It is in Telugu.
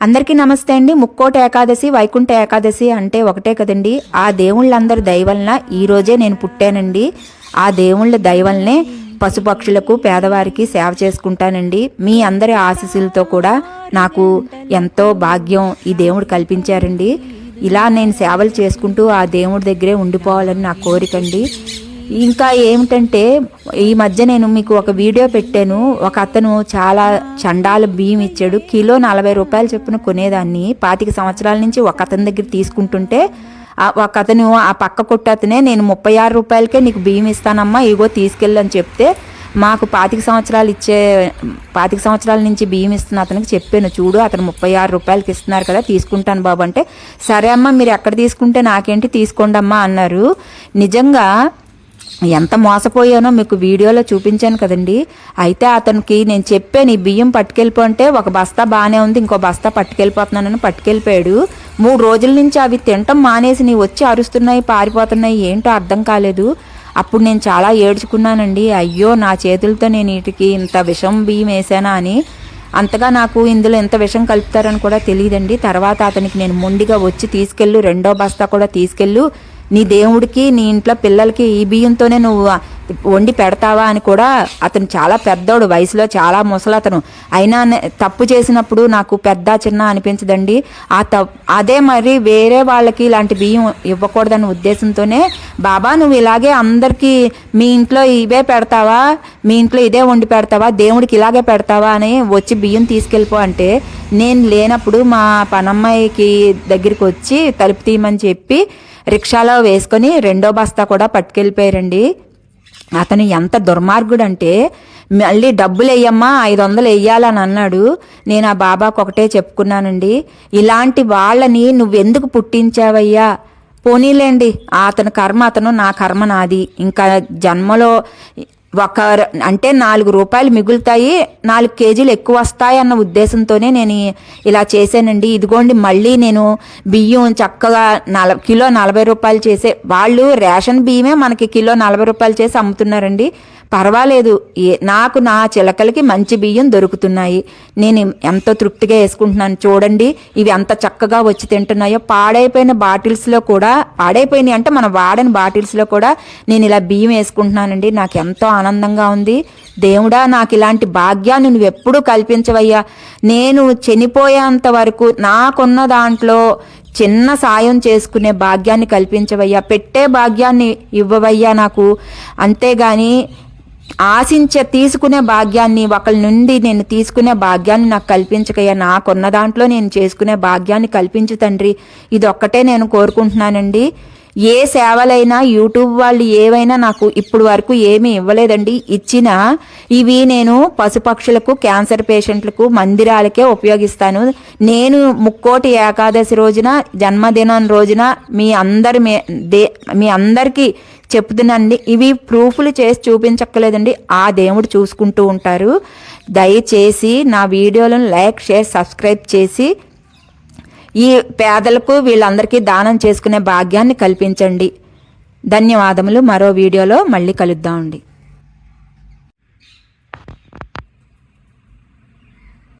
అందరికీ నమస్తే అండి. ముక్కోట ఏకాదశి వైకుంఠ ఏకాదశి అంటే ఒకటే కదండి. ఆ దేవుళ్ళందరి దయవలన ఈ రోజే నేను పుట్టానండి. ఆ దేవుళ్ళ దయవలనే పశుపక్షులకు పేదవారికి సేవ చేసుకుంటానండి. మీ అందరి ఆశీస్సులతో కూడా నాకు ఎంతో భాగ్యం ఈ దేవుడు కల్పించారండి. ఇలా నేను సేవలు చేసుకుంటూ ఆ దేవుడి దగ్గరే ఉండిపోవాలని నా కోరికండి ఇంకా ఏమిటంటే ఈ మధ్య నేను మీకు ఒక వీడియో పెట్టాను. ఒక అతను చాలా చండాల బియ్యం ఇచ్చాడు. కిలో నలభై రూపాయలు చొప్పున కొనేదాన్ని. పాతిక సంవత్సరాల నుంచి ఒక అతని దగ్గర తీసుకుంటుంటే ఒక అతను ఆ పక్క కొట్టు అతనే నేను ముప్పై ఆరు రూపాయలకే నీకు బియ్యం ఇస్తానమ్మా ఇగో తీసుకెళ్ళని చెప్తే మాకు పాతిక సంవత్సరాలు ఇచ్చే పాతిక సంవత్సరాల నుంచి బియ్యం ఇస్తున్న అతనికి చెప్పాను చూడు అతను ముప్పై ఆరు రూపాయలకి ఇస్తున్నారు కదా తీసుకుంటాను బాబు అంటే సరే అమ్మా మీరు ఎక్కడ తీసుకుంటే నాకేంటి తీసుకోండి అమ్మా అన్నారు. నిజంగా ఎంత మోసపోయానో మీకు వీడియోలో చూపించాను కదండి. అయితే అతనికి నేను చెప్పాను ఈ బియ్యం పట్టుకెళ్ళిపో అంటే ఒక బస్తా బాగానే ఉంది ఇంకో బస్తా పట్టుకెళ్ళిపోతున్నానని పట్టుకెళ్ళిపోయాడు. మూడు రోజుల నుంచి అవి తినటం మానేసి నీ వచ్చి అరుస్తున్నాయి పారిపోతున్నాయి ఏంటో అర్థం కాలేదు. అప్పుడు నేను చాలా ఏడ్చుకున్నానండి. అయ్యో నా చేతులతో నేను వీటికి ఇంత విషం బియ్యం వేసానా అని. అంతగా నాకు ఇందులో ఎంత విషం కలుపుతారని కూడా తెలియదండి. తర్వాత అతనికి నేను మొండిగా వచ్చి తీసుకెళ్ళు రెండో బస్తా కూడా తీసుకెళ్ళు. నీ దేవుడికి నీ ఇంట్లో పిల్లలకి ఈ బియ్యంతోనే నువ్వు వండి పెడతావా అని కూడా అతను చాలా పెద్దోడు వయసులో చాలా ముసలతను. అయినా తప్పు చేసినప్పుడు నాకు పెద్ద చిన్న అనిపించదండి. ఆ తప్ అదే మరి వేరే వాళ్ళకి ఇలాంటి బియ్యం ఇవ్వకూడదనే ఉద్దేశంతోనే బాబా నువ్వు ఇలాగే అందరికీ మీ ఇంట్లో ఇవే పెడతావా? మీ ఇంట్లో ఇదే వండి పెడతావా? దేవుడికి ఇలాగే పెడతావా? అని వచ్చి బియ్యం తీసుకెళ్ళిపో అంటే నేను లేనప్పుడు మా పనమ్మాయికి దగ్గరికి వచ్చి తలుపు తీయమని చెప్పి రిక్షాలో వేసుకొని రెండో బస్తా కూడా పట్టుకెళ్ళిపోయారండి. అతను ఎంత దుర్మార్గుడు అంటే మళ్ళీ డబ్బులు వేయమ్మా ఐదు వందలు వేయాలని అన్నాడు నేను ఆ బాబాకు ఒకటే చెప్పుకున్నానండి. ఇలాంటి వాళ్ళని నువ్వెందుకు పుట్టించావయ్యా? పోనీలేండి అతని కర్మ అతను నా కర్మ నాది. ఇంకా జన్మలో ఒక అంటే నాలుగు రూపాయలు మిగులుతాయి నాలుగు కేజీలు ఎక్కువ వస్తాయి అన్న ఉద్దేశంతోనే నేను ఇలా చేశానండి. ఇదిగోండి మళ్ళీ నేను బియ్యం చక్కగా నల కిలో నలభై రూపాయలు చేసే వాళ్ళు రేషన్ బియ్యమే మనకి కిలో నలభై రూపాయలు చేసి అమ్ముతున్నారండి. పర్వాలేదు. ఏ నాకు నా చిలకలకి మంచి బియ్యం దొరుకుతున్నాయి. నేను ఎంతో తృప్తిగా వేసుకుంటున్నాను చూడండి. ఇవి ఎంత చక్కగా వచ్చి తింటున్నాయో. పాడైపోయిన బాటిల్స్లో కూడా పాడైపోయినాయి అంటే మనం వాడని బాటిల్స్లో కూడా నేను ఇలా బియ్యం వేసుకుంటున్నానండి. నాకు ఎంతో ఆనందంగా ఉంది. దేవుడా నాకు ఇలాంటి భాగ్యాన్ని నువ్వు ఎప్పుడూ కల్పించవయ్యా. నేను చనిపోయేంత వరకు నాకున్న దాంట్లో చిన్న సాయం చేసుకునే భాగ్యాన్ని కల్పించవయ్యా. పెట్టే భాగ్యాన్ని ఇవ్వవయ్యా నాకు. అంతేగాని ఆశించే తీసుకునే భాగ్యాన్ని ఒకళ్ళ నుండి నేను తీసుకునే భాగ్యాన్ని నాకు కల్పించకయ్యా. నాకున్న దాంట్లో నేను చేసుకునే భాగ్యాన్ని కల్పించు తండ్రి. ఇది ఒక్కటే నేను కోరుకుంటున్నానండి. ఏ సేవలైనా యూట్యూబ్ వాళ్ళు ఏవైనా నాకు ఇప్పుడు వరకు ఏమీ ఇవ్వలేదండి. ఇచ్చిన ఇవి నేను పశుపక్షులకు క్యాన్సర్ పేషెంట్లకు మందిరాలకే ఉపయోగిస్తాను. నేను ముక్కోటి ఏకాదశి రోజున జన్మదినం రోజున మీ అందరి దే మీ అందరికీ చెప్తున్నానండి ఇవి ప్రూఫ్లు చేసి చూపించక్కలేదండి ఆ దేవుడు చూసుకుంటూ ఉంటారు. దయచేసి నా వీడియోలను లైక్ షేర్ సబ్స్క్రైబ్ చేసి ఈ పేదలకు వీళ్ళందరికీ దానం చేసుకునే భాగ్యాన్ని కల్పించండి. ధన్యవాదములు. మరో వీడియోలో మళ్ళీ కలుద్దామండి.